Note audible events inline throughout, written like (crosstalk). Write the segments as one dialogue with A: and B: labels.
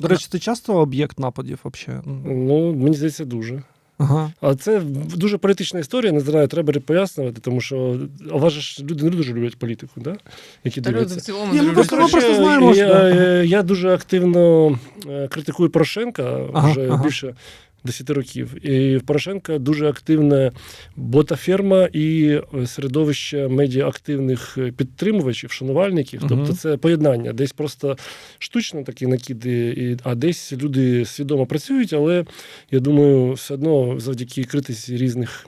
A: До речі, ти часто об'єкт нападів взагалі?
B: Ну, мені здається, дуже.
A: Ага.
B: А це дуже політична історія, не знаю, треба пояснювати, тому що а вас ж люди не дуже люблять політику, да? які
C: Та люди
B: дивляться.
C: в цілому
A: Ні, ми просто- ми просто знаємо,
B: я, я, я дуже активно е, критикую Порошенка
A: Ага,
B: вже
A: ага.
B: більше 10 років. І в Порошенка дуже активна ботаферма і е, середовище медіаактивних активних підтримувачів, шанувальників.
A: Угу.
B: Тобто це поєднання. Десь просто штучно такі накиди, а десь люди свідомо працюють, але я думаю, все одно завдяки критиці різних.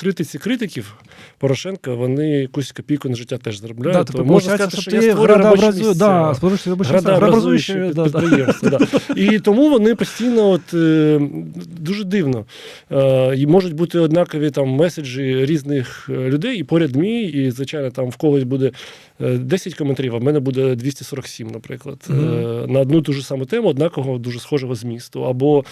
B: Критиці критиків Порошенка вони якусь копійку на життя теж заробляють.
A: Да,
B: То
A: типу,
B: можна сказати,
A: що
B: що я створюю робочі місця.
A: да, робочі місця,
B: Градообразуючі
A: да, да.
B: підприємства. Да. І тому вони постійно от, е, дуже дивно. Е, і можуть бути однакові там меседжі різних е, людей, і поряд мій, і, звичайно, там в когось буде 10 коментарів, а в мене буде 247, наприклад, е,
A: Мгм.
B: на одну ту ж саму тему, однакового дуже схожого змісту. Або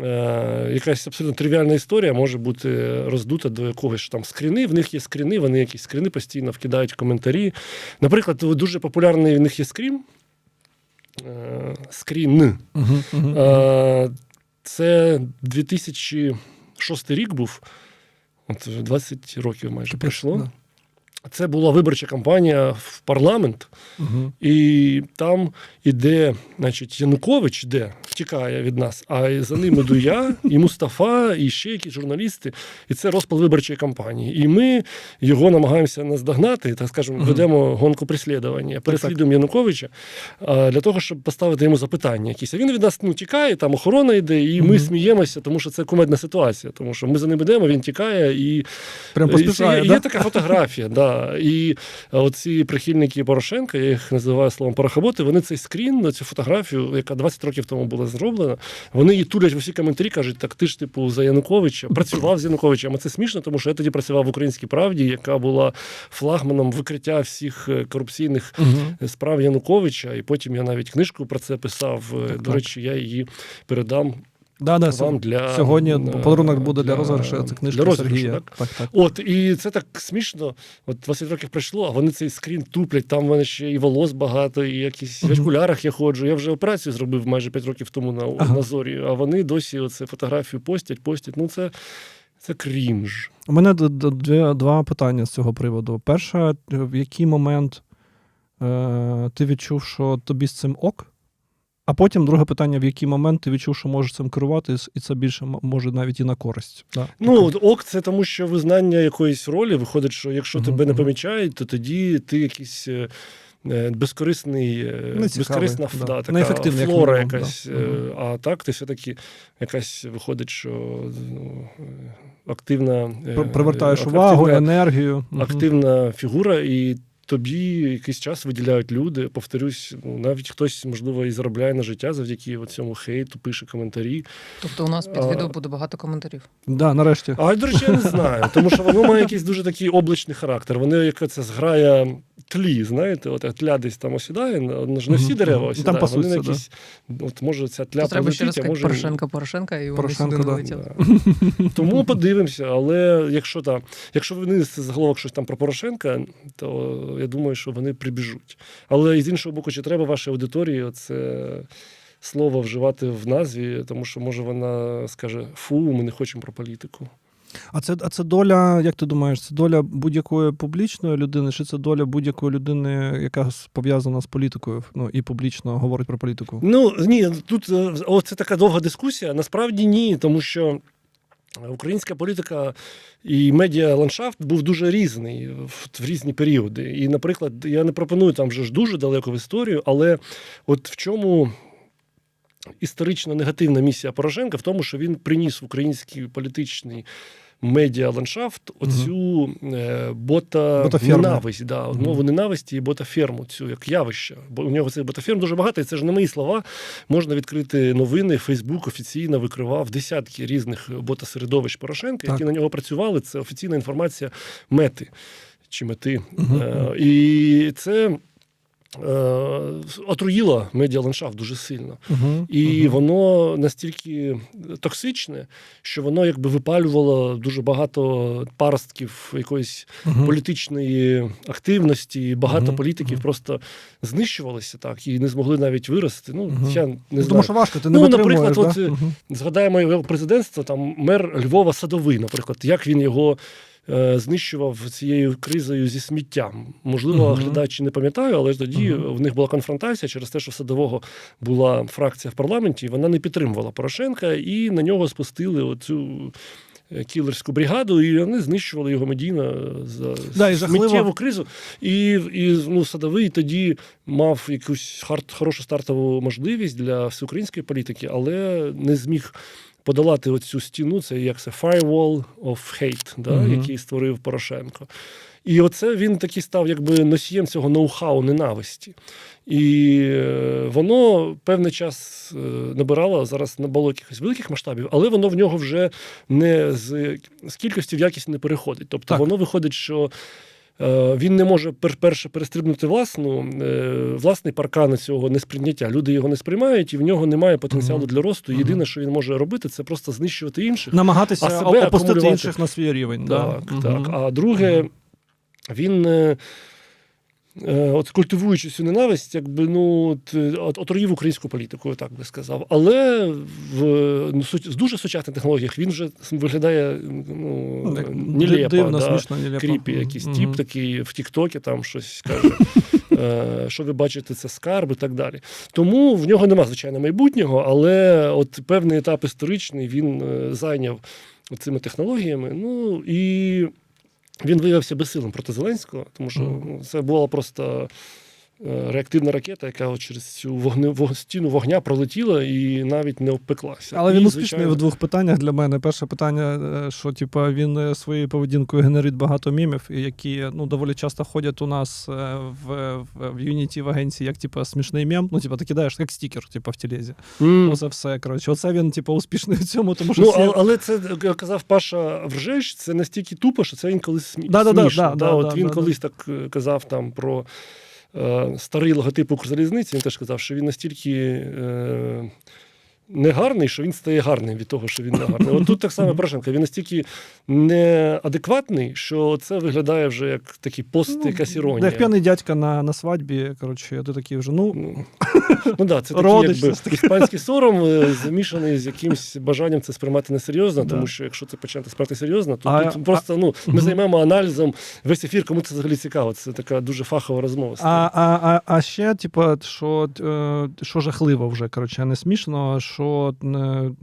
B: е, якась абсолютно тривіальна історія може бути роздута до якогось там скріни. В них є скріни, вони якісь скріни постійно вкидають коментарі. Наприклад, дуже популярний в них є скрін. Е, Скрін.
A: Мгм, мгм.
B: Е, Це 2006 рік був. От 20 років майже
A: Капець,
B: пройшло.
A: да.
B: Це була виборча кампанія в парламент,
A: угу.
B: і там іде, значить, Янукович іде, втікає від нас, а за ним іду я, і Мустафа, і ще якісь журналісти. І це розпал виборчої кампанії. І ми його намагаємося наздогнати, так скажемо, ведемо гонку прислідування, переслідуємо Януковича для того, щоб поставити йому запитання якісь. А він від нас ну, тікає, там охорона йде, і ми сміємося, тому що це кумедна ситуація. Тому що ми за ним йдемо, він тікає і
A: Прям
B: і
A: поспішає,
B: це,
A: да?
B: Є така фотографія, да. І оці прихильники Порошенка, я їх називаю словом порохоботи, вони цей скрін, цю фотографію, яка 20 років тому була зроблена, вони її турять в усі коментарі, кажуть, так ти ж типу за Януковича, працював з Януковичем. А це смішно, тому що я тоді працював в українській правді, яка була флагманом викриття всіх е, корупційних
A: угу.
B: справ Януковича. І потім я навіть книжку про це писав. Е,
A: Так,
B: До речі, я її передам
A: Да, да,
B: вам для
A: Сьогодні подарунок буде для розіграшу. Це книжка
B: для розіграшу,
A: Сергія.
B: так?
A: Так, так.
B: От, і це так смішно. От 20 років пройшло, а вони цей скрін туплять. Там в мене ще і волос багато, і якісь в окулярах я ходжу. Я вже операцію зробив майже 5 років тому на,
A: Ага.
B: на зорі, а вони досі оце фотографію постять, постять. Ну, це, це крінж.
A: У мене дві, два питання з цього приводу. Перше, в який момент е, ти відчув, що тобі з цим ок? А потім друге питання: в який момент ти відчув, що можеш цим керувати, і це більше може навіть і на користь. Да.
B: Ну, ок, це тому, що визнання якоїсь ролі виходить, що якщо
A: Мгм,
B: тебе не помічають, то тоді ти якийсь. е, е, Безкорисний, е, безкорисна
A: да.
B: да, така
A: як
B: флора
A: мінімум,
B: якась.
A: да.
B: А так, ти все-таки якась виходить, що ну, активна.
A: Привертаєш
B: ак-
A: увагу,
B: активна,
A: енергію.
B: Активна фігура, і тобі якийсь час виділяють люди. Повторюсь, ну, навіть хтось, можливо, і заробляє на життя завдяки цьому хейту, пише коментарі.
C: Тобто у нас під
B: А-
C: відео буде багато коментарів.
A: Да, нарешті.
B: А до речі, я не знаю, тому що воно має якийсь дуже такий обличний характер. Вони яка це зграє тлі, знаєте, от тля десь там осідає, ну, ж не всі дерева
A: мгм.
B: осідають.
A: Там
B: вони
A: пасуться,
B: якісь, от може ця тля
C: треба ще раз
B: а може...
C: Порошенка, Порошенка, і вони
A: Порошенко,
C: сюди
A: да.
C: налетіли.
B: Да. (laughs) Тому подивимося, але якщо там, якщо вони з заголовок щось там про Порошенка, то я думаю, що вони прибіжуть. Але з іншого боку, чи треба вашій аудиторії це слово вживати в назві, тому що може вона скаже: фу, ми не хочемо про політику.
A: А це, а це доля, як ти думаєш, це доля будь-якої публічної людини, чи це доля будь-якої людини, яка пов'язана з політикою, ну і публічно говорить про політику?
B: Ну ні, тут е, о, це така довга дискусія. Насправді ні, тому що. Українська політика і медіа-ландшафт був дуже різний в, в різні періоди. І, наприклад, я не пропоную там вже ж дуже далеко в історію, але от в чому історично негативна місія Порошенка, в тому, що він приніс в український політичний медіа-ландшафт оцю е, бота ненависть, да, мову ненависті і ботаферму, цю як явище. Бо у нього цих ботаферм дуже багато, і це ж не мої слова. Можна відкрити новини. Фейсбук офіційно викривав десятки різних ботасередовищ Порошенка, які
A: Так.
B: на нього працювали. Це офіційна інформація мети чи мети.
A: Мгм.
B: Е, і це. Е, отруїла медіаландшафт дуже сильно.
A: Угу.
B: І воно настільки токсичне, що воно якби випалювало дуже багато паростків якоїсь
A: угу.
B: політичної активності. і Багато
A: Мгм,
B: політиків
A: мгм.
B: просто знищувалися так і не змогли навіть вирости. Ну
A: Мгм.
B: я не
A: Тому що важко, ти не
B: Ну, наприклад,
A: да?
B: от, е,
A: Мгм.
B: Згадаємо його президентство, там мер Львова Садовий, наприклад, як він його. Е, Знищував цією кризою зі сміттям. Можливо,
A: Мгм.
B: глядачі не пам'ятаю, але ж тоді
A: Мгм.
B: в них була конфронтація через те, що в садового була фракція в парламенті, і вона не підтримувала Порошенка, і на нього спустили оцю кілерську бригаду, і вони знищували його медійно за
A: Да, і жахливо.
B: кризу. І, і ну, садовий тоді мав якусь хар- хорошу стартову можливість для всеукраїнської політики, але не зміг. Подолати оцю стіну, це як це firewall of hate, да,
A: Мгм.
B: який створив Порошенко. І оце він такий став якби носієм цього ноу-хау ненависті. І е, воно певний час е, набирало, зараз набало якихось великих масштабів, але воно в нього вже не з, з кількості в якість не переходить. Тобто
A: Так.
B: воно виходить, що е, він не може перше перестрибнути власну, власний паркан цього несприйняття. Люди його не сприймають, і в нього немає потенціалу для росту. Єдине, що він може робити, це просто знищувати інших.
A: Намагатися
B: А себе
A: опустити інших на свій рівень.
B: Так,
A: да?
B: так. А друге. Він. е, е, От культивуючи цю ненависть, якби ну от, е, от, отруїв українську політику, так би сказав. Але в ну, суть- з дуже сучасних технологіях він вже виглядає ну,
A: Ну, так,
B: нелепо,
A: дивно,
B: да.
A: смішно, нелепо.
B: кріпі, якийсь
A: Мгм.
B: тіп такий в Тіктокі там щось каже, (laughs) що ви бачите, це скарб і так далі. Тому в нього нема звичайно майбутнього, але от певний етап історичний він зайняв цими технологіями. Ну і він виявився безсилим проти Зеленського, тому що ну, це була просто. Е, Реактивна ракета, яка от через цю вогне, вог- стіну вогня пролетіла і навіть не обпеклася.
A: Але
B: І,
A: він успішний
B: звичайно,
A: в двох питаннях для мене. Перше питання, е, що типа він е, своєю поведінкою генерить багато мімів, які ну доволі часто ходять у нас в, в, в Unity в агенції, як типа смішний мем. Ну, типа, ти кидаєш як стікер, типа в тілезі.
B: М.
A: Оце все. Коротше, оце він, типа, успішний в цьому, тому що
B: Ну,
A: всі...
B: але це як казав Паша Вржеш, це настільки тупо, що це він колись смі...
A: Да-да-да, да,
B: да,
A: да,
B: от
A: да,
B: він
A: да,
B: колись так е, казав там про старий логотип Укрзалізниці. Він теж казав, що він настільки. Е, Негарний, що він стає гарним від того, що він не гарний. От тут так само Порошенко. Він настільки неадекватний, що це виглядає вже як такий пост,
A: Ну,
B: якась іронія.
A: Як п'яний дядька на, на свадьбі, коротше, ти такий вже, ну,
B: Ну, (laughs) ну да, це такий якби іспанський сором, е, замішаний з якимось бажанням це сприймати несерйозно,
A: Да.
B: тому що якщо це почати сприймати серйозно, то
A: А-
B: тут просто ну, ми займемо аналізом весь ефір, кому це взагалі цікаво. Це така дуже фахова розмова.
A: А, а, а, а ще, типа, що, е, що жахливо вже, коротше, а не смішно, що е,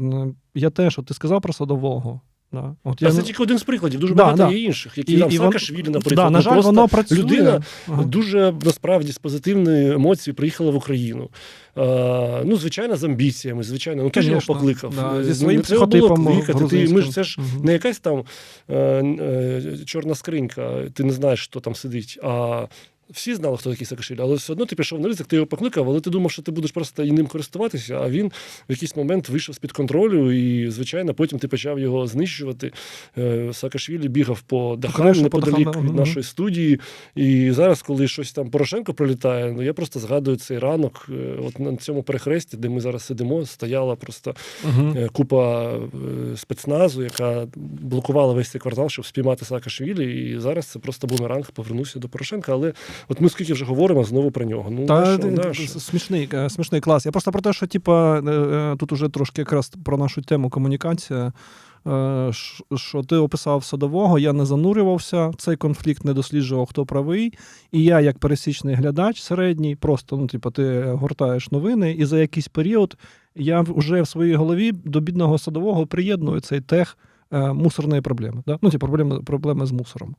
A: е, я теж, от ти сказав про садового. Да. От
B: А
A: я,
B: це тільки один з прикладів, дуже
A: Да,
B: багато
A: да.
B: є інших, які
A: І-
B: там
A: і
B: Саакашвілі, наприклад.
A: да, на
B: ну,
A: жаль, воно працює.
B: людина
A: Ага.
B: дуже насправді з позитивною емоцією приїхала в Україну. А, ну, звичайно, з амбіціями, звичайно. Ну, ти ж його покликав.
A: да,
B: Е,
A: зі
B: ну,
A: своїм
B: треба було кликати. Ти, ми ж, це ж
A: Мгм.
B: не якась там е, е, чорна скринька, ти не знаєш, хто там сидить. А всі знали, хто такий Саакашвілі, але все одно ти пішов на ризик, ти його покликав, але ти думав, що ти будеш просто і ним користуватися, а він в якийсь момент вийшов з-під контролю, і, звичайно, потім ти почав його знищувати. Е, Саакашвілі бігав по дахам неподалік від нашої студії. І зараз, коли щось там Порошенко пролітає, ну я просто згадую цей ранок. е, От на цьому перехресті, де ми зараз сидимо, стояла просто е, купа спецназу, яка блокувала весь цей квартал, щоб спіймати Саакашвілі. І зараз це просто бумеранг повернувся до Порошенка. Але от ми скільки вже говоримо знову про нього. Ну,
A: Та
B: що,
A: ти-
B: на що?
A: смішний, е, смішний клас. Я просто про те, що типа е, е, тут уже трошки якраз про нашу тему комунікація. е, Що ти описав садового, я не занурювався цей конфлікт, не досліджував, хто правий. І я, як пересічний глядач середній, просто ну, типу, ти гортаєш новини, і за якийсь період я вже в своїй голові до бідного садового приєдную цей тех е, мусорної проблеми. Да? Ну, ті проблеми, проблеми з мусором.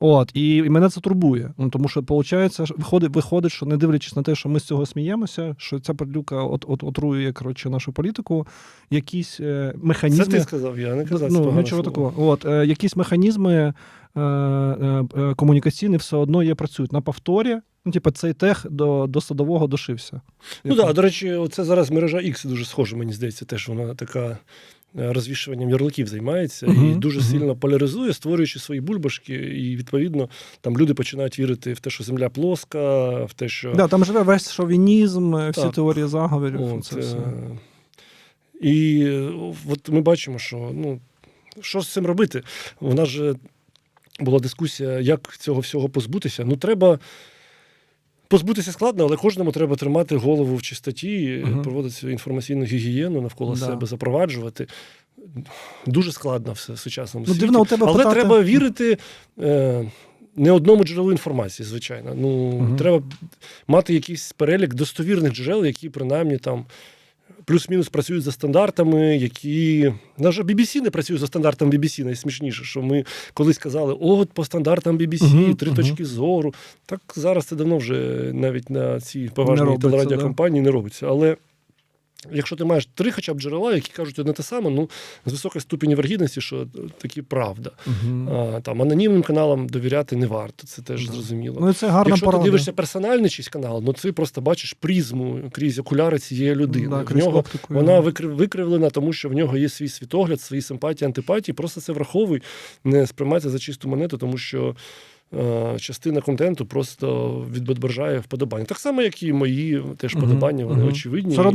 A: От, і, і мене це турбує. Ну, тому що, виходить, виходить, виходить, що не дивлячись на те, що ми з цього сміємося, що ця падлюка от, от, отруює коротше, нашу політику, якісь е,
B: Це ти сказав, я не казав.
A: Ну, нічого такого. От, е, якісь механізми е, е, е, комунікаційні все одно є працюють на повторі. Ну, типу, цей тех до, до садового дошився.
B: Ну так, да, до речі, це зараз мережа X дуже схожа, мені здається, теж вона така розвішуванням ярликів займається і
A: Мгм,
B: дуже
A: мгм.
B: сильно поляризує, створюючи свої бульбашки, і відповідно там люди починають вірити в те, що земля плоска, в те, що
A: Да, там живе весь шовінізм, е, всі
B: Так.
A: теорії заговорів.
B: От,
A: це
B: е,
A: все.
B: І е, от ми бачимо, що ну, що з цим робити? У нас же була дискусія, як цього всього позбутися. Ну, треба. Позбутися складно, але кожному треба тримати голову в чистоті,
A: угу.
B: проводити інформаційну гігієну навколо
A: Да.
B: себе, запроваджувати. Дуже складно все в сучасному
A: Ну,
B: світі.
A: дивно у тебе
B: але
A: питати-
B: треба вірити е, не одному джерелу інформації, звичайно. Ну,
A: Мгм.
B: Треба мати якийсь перелік достовірних джерел, які принаймні там плюс-мінус працюють за стандартами, які. Навіть BBC не працює за стандартами BBC, найсмішніше, що ми колись казали, о, от по стандартам BBC,
A: Мгм,
B: три
A: мгм.
B: точки зору. Так зараз це давно вже навіть на цій поважній телерадіокомпанії да? не робиться. Але якщо ти маєш три хоча б джерела, які кажуть одне те саме, ну з високою ступені вергідності, що такі правда.
A: Мгм.
B: А, там анонімним каналам довіряти не варто, це теж
A: Да.
B: зрозуміло.
A: Ну, це гарна
B: Якщо
A: порада.
B: ти дивишся персональний чийсь канал, ну ти просто бачиш призму крізь окуляри цієї людини.
A: Да,
B: в нього
A: оптику,
B: вона викрив, викривлена, тому що в нього є свій світогляд, свої симпатії, антипатії. Просто це враховуй, не сприймайте за чисту монету, тому що. е, Частина контенту просто відображає вподобання. Так само, як і мої теж вподобання, вони
A: мгм.
B: очевидні.
A: Все одно